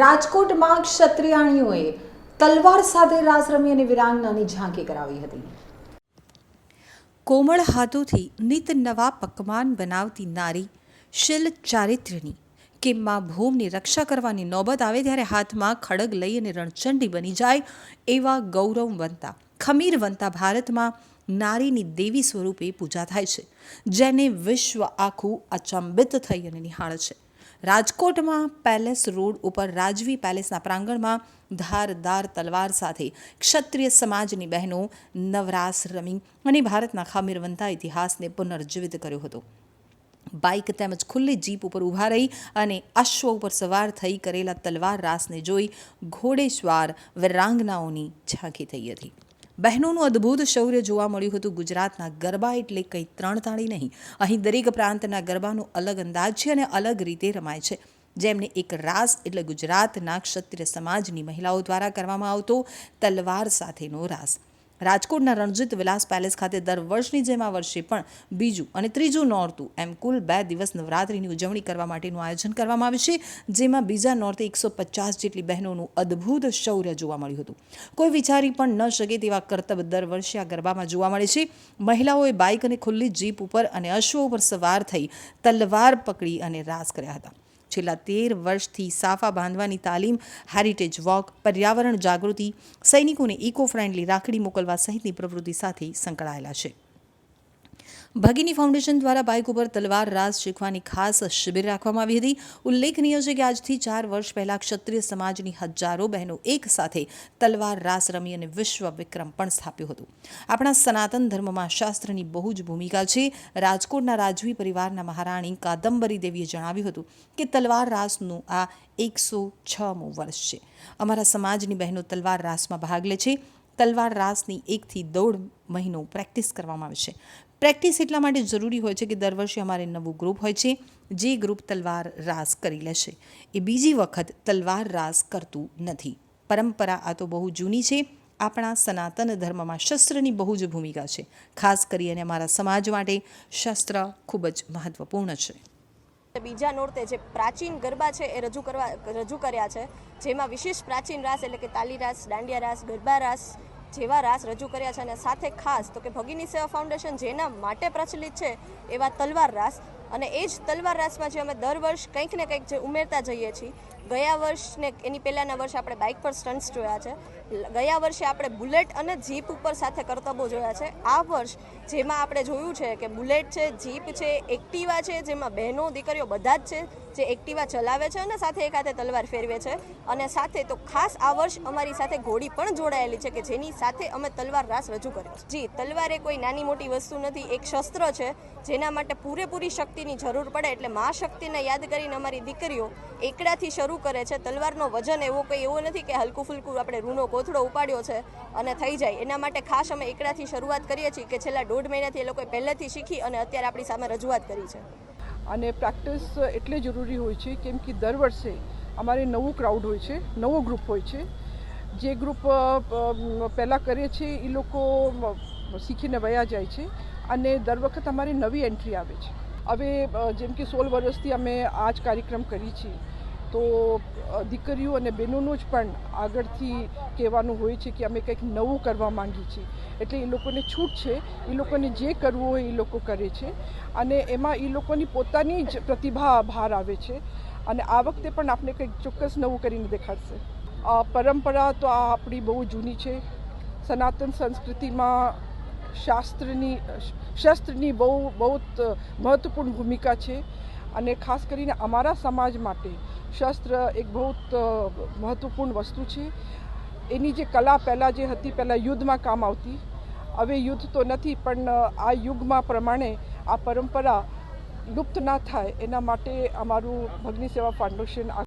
રાજકોટમાં ક્ષત્રિયાણીઓએ તલવાર સાથે રાસ રમી અને વિરાંગનાની ઝાંકી કરાવી હતી. કોમળ હાથોથી નિત નવા પકવાન બનાવતી નારી શીલ ચારિત્ર્યની કે માં ભૂમની રક્ષા કરવાની નોબત આવે ત્યારે હાથમાં ખડગ લઈ અને રણચંડી બની જાય એવા ગૌરવ વનતા ખમીર વંતા ભારતમાં નારીની દેવી સ્વરૂપે પૂજા થાય છે, જેને વિશ્વ આખું અચંબિત થઈ અને નિહાળે છે. રાજકોટમાં પેલેસ રોડ ઉપર રાજવી પેલેસના પ્રાંગણમાં ધારદાર તલવાર સાથે ક્ષત્રિય સમાજની બહેનો નવરાસ રમી અને ભારતના ખામીરવંતા ઇતિહાસને પુનર્જીવિત કર્યો હતો. બાઇક તેમજ ખુલ્લી જીપ ઉપર ઊભા રહી અને અશ્વ ઉપર સવાર થઈ કરેલા તલવાર રાસને જોઈ ઘોડેશ્વાર વીરાંગનાઓની ઝાંખી થઈ હતી. બહેનોનું અદ્ભુત શૌર્ય જોવા મળ્યું હતું ગુજરાતના ગરબા એટલે કંઈ ત્રણ તાળી નહીં. અહીં દરેક પ્રાંતના ગરબાનો અલગ અંદાજ છે અને અલગ રીતે રમાય છે. જેમને એક રાસ એટલે ગુજરાતના ક્ષત્રિય સમાજની મહિલાઓ દ્વારા કરવામાં આવતો તલવાર સાથેનો રાસ. રાજકોટના રણજીત વિલાસ પેલેસ ખાતે દર વર્ષની જેમ આ વર્ષે પણ બીજું અને ત્રીજું નોરતું એમ કુલ બે દિવસ નવરાત્રિની ઉજવણી કરવા માટેનું આયોજન કરવામાં આવ્યું છે, જેમાં બીજા નોરતે એકસો પચાસ જેટલી બહેનોનું અદ્ભુત શૌર્ય જોવા મળ્યું હતું. કોઈ વિચારી પણ ન શકે તેવા કરતબ દર વર્ષે આ ગરબામાં જોવા મળે છે. મહિલાઓએ બાઇક અને ખુલ્લી જીપ ઉપર અને અશ્વો ઉપર સવાર થઈ તલવાર પકડી અને રાસ કર્યા હતા. છેલ્લા તેર વર્ષથી સાફા બાંધવાની તાલીમ હેરિટેજ વોક પર્યાવરણ જાગૃતિ, સૈનિકોને ઇકો ફ્રેન્ડલી રાખડી મોકલવા સહિતની પ્રવૃત્તિ સાથે સંકળાયેલા છે. ભગીની ફાઉન્ડેશન દ્વારા બાઇક ઉપર તલવાર રાસ શીખવાની ખાસ શિબિર રાખવામાં આવી હતી. ઉલ્લેખનીય છે કે આજથી ચાર વર્ષ પહેલાં ક્ષત્રિય સમાજની હજારો બહેનો એક સાથે તલવાર રાસ રમી અને વિશ્વ વિક્રમ પણ સ્થાપ્યો હતો. આપણા સનાતન ધર્મમાં શાસ્ત્રની બહુ જ ભૂમિકા છે. રાજકોટના રાજવી પરિવારના મહારાણી કાદંબરી દેવીએ જણાવ્યું હતું કે તલવાર રાસનું આ એકસો છમું વર્ષ છે. અમારા સમાજની બહેનો તલવાર રાસમાં ભાગ લે છે. તલવાર રાસની એકથી દોઢ મહિનો પ્રેક્ટિસ કરવામાં આવે છે. પ્રેક્ટિસ એટલા માટે જરૂરી હોય છે કે દર વર્ષે અમારે નવું ગ્રુપ હોય છે, જે ગ્રુપ તલવાર રાસ કરી લેશે. એ બીજી વખત તલવાર રાસ કરતું નથી. પરંપરા આ તો બહુ જૂની છે. આપણા સનાતન ધર્મમાં શસ્ત્રની બહુ જ ભૂમિકા છે. ખાસ કરીને અમારા સમાજ માટે શસ્ત્ર ખૂબ જ મહત્વપૂર્ણ છે. બીજા નોરતે જે પ્રાચીન ગરબા છે એ રજૂ કરવા, રજૂ કર્યા છે, જેમાં વિશેષ પ્રાચીન રાસ એટલે કે તાલી રાસ, દાંડિયા રાસ, ગરબા રાસ જેવા રાસ રજૂ કર્યા છે અને સાથે ખાસ તો કે ભગીની સેવા ફાઉન્ડેશન જેના માટે પ્રચલિત છે એવા તલવાર રાસ અને એ જ તલવાર રાસમાં જે અમે દર વર્ષ કંઈક ને કંઈક જે ઉમેરતા જઈએ છીએ, ગયા વર્ષને એની પહેલાંના વર્ષે આપણે બાઇક પર સ્ટન્ટ્સ જોયા છે. ગયા વર્ષે આપણે બુલેટ અને જીપ ઉપર સાથે કરતબો જોયા છે. આ વર્ષ જેમાં આપણે જોયું છે કે બુલેટ છે જીપ છે, એક્ટિવા છે, જેમાં બહેનો, દીકરીઓ બધા જ છે, જે એક્ટિવા ચલાવે છે અને સાથે એક હાથે તલવાર ફેરવે છે. અને સાથે તો ખાસ આ વર્ષ અમારી સાથે ઘોડી પણ જોડાયેલી છે કે જેની સાથે અમે તલવાર રાસ રજૂ કર્યો જી, તલવાર એ કોઈ નાની મોટી વસ્તુ નથી, એક શસ્ત્ર છે, જેના માટે પૂરેપૂરી શક્તિની જરૂર પડે એટલે મા શક્તિને યાદ કરીને અમારી દીકરીઓ એકડાથી શરૂ કરે છે. તલવારનો વજન એવો કંઈ એવો નથી કે હલકું ફુલકું આપણે રૂનો કોથળો ઉપાડ્યો છે અને થઈ જાય. એના માટે ખાસ અમે એકડાથી શરૂઆત કરીએ છીએ કે છેલ્લા દોઢ મહિનાથી એ લોકોએ પહેલેથી શીખી અને અત્યારે આપણી સામે રજૂઆત કરી છે. અને પ્રેક્ટિસ એટલે જરૂરી હોય છે કેમ કે દર વર્ષે અમારે નવું ક્રાઉડ હોય છે, નવો ગ્રુપ હોય છે. જે ગ્રુપ પહેલાં કરીએ છીએ એ લોકો શીખીને વયા જાય છે અને દર વખત અમારી નવી એન્ટ્રી આવે છે. હવે જેમ કે સોળ વર્ષથી અમે આ જ કાર્યક્રમ કરી છીએ, તો દીકરીઓ અને બહેનોનું જ પણ આગળથી કહેવાનું હોય છે કે અમે કંઈક નવું કરવા માંગીએ છીએ. એટલે એ લોકોને છૂટ છે, એ લોકોને જે કરવું હોય એ લોકો કરે છે. અને એમાં એ લોકોની પોતાની જ પ્રતિભા બહાર આવે છે. અને આ વખતે પણ આપણે કંઈક ચોક્કસ નવું કરીને દેખાડશે. પરંપરા તો આ આપણી બહુ જૂની છે. સનાતન સંસ્કૃતિમાં શાસ્ત્રની, શસ્ત્રની બહુ બહુ મહત્વપૂર્ણ ભૂમિકા છે. અને ખાસ કરીને અમારા સમાજ માટે શસ્ત્ર એક બહુ મહત્વપૂર્ણ વસ્તુ છે. એની જે કલા પહેલાં જે હતી, પહેલાં યુદ્ધમાં કામ આવતી. હવે યુદ્ધ તો નથી, પણ આ યુગમાં પ્રમાણે આ પરંપરા લુપ્ત ના થાય. એના માટે અમારું ભગની સેવા ફાઉન્ડેશન